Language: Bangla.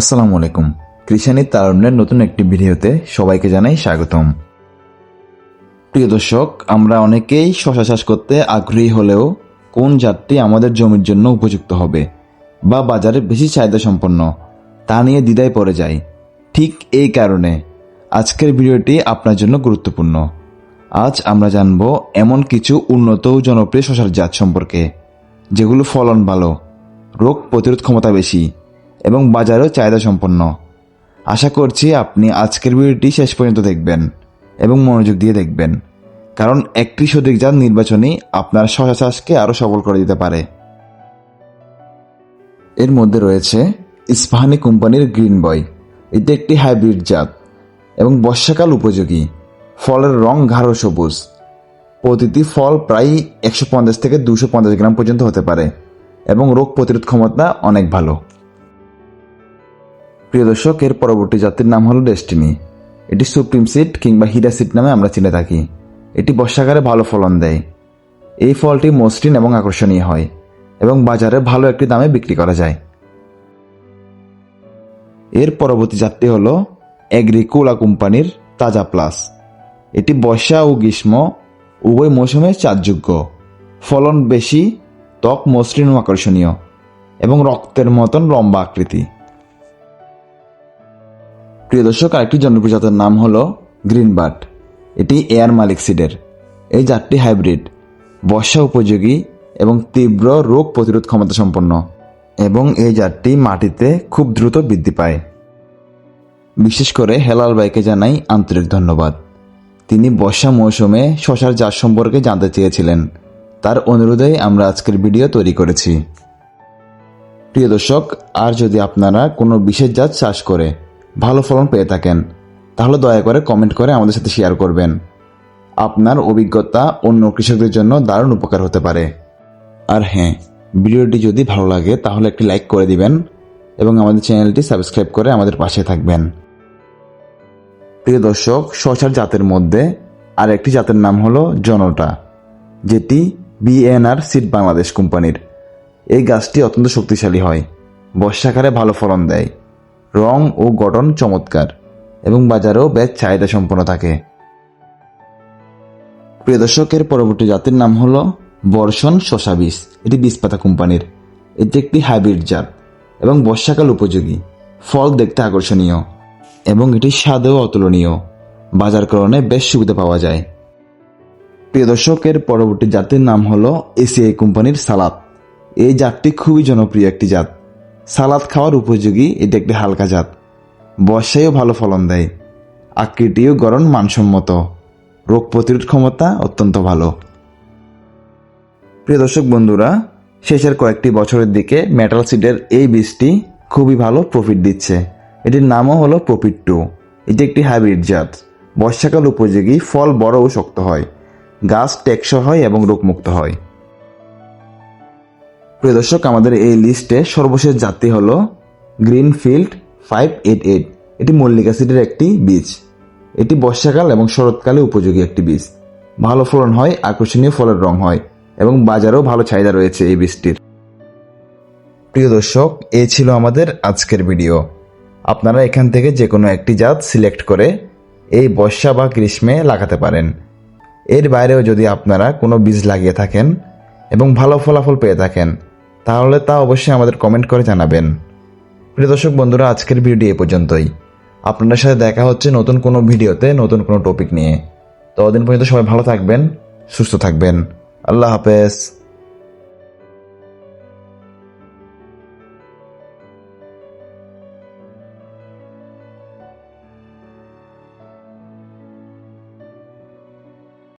আসসালামু আলাইকুম। কৃষানি তারুণ্যের নতুন একটি ভিডিওতে সবাইকে জানাই স্বাগতম। প্রিয় দর্শক, আমরা অনেকেই শশা চাষ করতে আগ্রহী হলেও কোন জাতটি আমাদের জমির জন্য উপযুক্ত হবে বা বাজারে বেশি চাহিদা সম্পন্ন তা নিয়ে দ্বিধায় পড়ে যায় ঠিক এই কারণে আজকের ভিডিওটি আপনার জন্য গুরুত্বপূর্ণ। আজ আমরা জানব এমন কিছু উন্নত ও জনপ্রিয় শশার জাত সম্পর্কে, যেগুলো ফলন ভালো, রোগ প্রতিরোধ ক্ষমতা বেশি এবং বাজারেও চাহিদা সম্পন্ন। আশা করছি আপনি আজকের ভিডিওটি শেষ পর্যন্ত দেখবেন এবং মনোযোগ দিয়ে দেখবেন, কারণ একটি সঠিক জাত নির্বাচনই আপনার শশা চাষকে আরও সবল করে দিতে পারে। এর মধ্যে রয়েছে ইস্পাহানি কোম্পানির গ্রিন বয়। এটি একটি হাইব্রিড জাত এবং বর্ষাকাল উপযোগী। ফলের রং গাঢ় সবুজ। প্রতিটি ফল প্রায় একশো পঞ্চাশ থেকে দুশো পঞ্চাশ গ্রাম পর্যন্ত হতে পারে এবং রোগ প্রতিরোধ ক্ষমতা অনেক ভালো। প্রিয় দর্শক, এর পরবর্তী জাতির নাম হলো ডেস্টিনি। এটি সুপ্রিম সিট কিংবা হিরা সিট নামে আমরা চিনে থাকি। এটি বর্ষাকালে ভালো ফলন দেয়। এই ফলটি মসৃণ এবং আকর্ষণীয় হয় এবং বাজারে ভালো একটি দামে বিক্রি করা যায়। এর পরবর্তী জাতটি হল এগ্রিকুলা কোম্পানির তাজা প্লাস। এটি বর্ষা ও গ্রীষ্ম উভয় মৌসুমে চাষযোগ্য। ফলন বেশি, ত্বক মসৃণ ও আকর্ষণীয় এবং রক্তের মতন লম্বা আকৃতি। প্রিয় দর্শক, আরেকটি জনপ্রিয় জাতের নাম হলো গ্রিন বার্ড। এটি এয়ার মালিক সিডের। এই জাতটি হাইব্রিড, বর্ষা উপযোগী এবং তীব্র রোগ প্রতিরোধ ক্ষমতা সম্পন্ন এবং এই জাতটি মাটিতে খুব দ্রুত বৃদ্ধি পায়। বিশেষ করে হেলাল ভাইকে জানাই আন্তরিক ধন্যবাদ। তিনি বর্ষা মৌসুমে শশার জাত সম্পর্কে জানতে চেয়েছিলেন। তার অনুরোধেই আমরা আজকের ভিডিও তৈরি করেছি। প্রিয় দর্শক, আর যদি আপনারা কোনো বিশেষ জাত চাষ করে ভালো ফলন পেয়ে থাকেন। তাহলে দয়া করে কমেন্ট করে আমাদের সাথে শেয়ার করবেন। আপনার অভিজ্ঞতা অন্য কৃষকদের জন্য দারুণ উপকার হতে পারে। আর হ্যাঁ ভিডিওটি যদি ভালো লাগে, তাহলে একটি লাইক করে দিবেন এবং আমাদের চ্যানেলটি সাবস্ক্রাইব করে আমাদের পাশে থাকবেন। প্রিয় দর্শক, শশার জাতের মধ্যে আর একটি জাতের নাম হলো জনটা যেটি বিএনআর সিড বাংলাদেশ কোম্পানির। এই গাছটি অত্যন্ত শক্তিশালী হয়, বর্ষাকালে ভালো ফলন দেয়। রং ও গঠন চমৎকার এবং বাজারেও বেশ চাহিদা সম্পন্ন থাকে। প্রিয় দর্শকের পরবর্তী জাতির নাম হল বর্ষণ শশা বীজ। এটি বীজপাতা কোম্পানির। এটি একটি হাইব্রিড জাত এবং বর্ষাকাল উপযোগী। ফল দেখতে আকর্ষণীয় এবং এটি স্বাদেও অতুলনীয়। বাজারকরণে বেশ সুবিধা পাওয়া যায়। প্রিয় দর্শকের পরবর্তী জাতির নাম হল এসিআই কোম্পানির সালাদ। এই জাতটি খুবই জনপ্রিয় একটি জাত। সালাদ খাওয়ার উপযোগী, এটি একটি হালকা জাত। বর্ষায়ও ভালো ফলন দেয়। আকৃতিও গরম মানসম্মত। রোগ প্রতিরোধ ক্ষমতা অত্যন্ত ভালো। প্রিয় দর্শক বন্ধুরা, শেষের কয়েকটি বছরের দিকে মেটাল সিডের এই বীজটি খুবই ভালো প্রফিট দিচ্ছে। এটির নামও হলো প্রফিট টু এটি একটি হাইব্রিড জাত। বর্ষাকাল উপযোগী, ফল বড় ও শক্ত হয়। গাছ টেকসই হয় এবং রোগমুক্ত হয়। প্রিয় দর্শক, আমাদের এই লিস্টে সর্বশেষ জাতি হলো গ্রিনফিল্ড ফাইভ এইট এইট এটি মল্লিকা সিডের একটি বীজ। এটি বর্ষাকাল এবং শরৎকালে উপযোগী একটি বীজ। ভালো ফলন হয়, আকর্ষণীয় ফলের রং হয় এবং বাজারেও ভালো চাহিদা রয়েছে এই বীজটির। প্রিয় দর্শক এই ছিল আমাদের আজকের ভিডিও আপনারা এখান থেকে যে কোনো একটি জাত সিলেক্ট করে এই বর্ষা বা গ্রীষ্মে লাগাতে পারেন। এর বাইরেও যদি আপনারা কোনো বীজ লাগিয়ে থাকেন এবং ভালো ফলাফল পেয়ে থাকেন তাহলে তা অবশ্যই আমাদের কমেন্ট করে জানাবেন। প্রিয় দর্শক বন্ধুরা, আজকের ভিডিও এ পর্যন্তই। আপনাদের সাথে দেখা হচ্ছে নতুন কোনো ভিডিওতে নতুন কোনো টপিক নিয়ে। ততদিন পর্যন্ত সবাই ভালো থাকবেন, সুস্থ থাকবেন। আল্লাহ হাফেজ।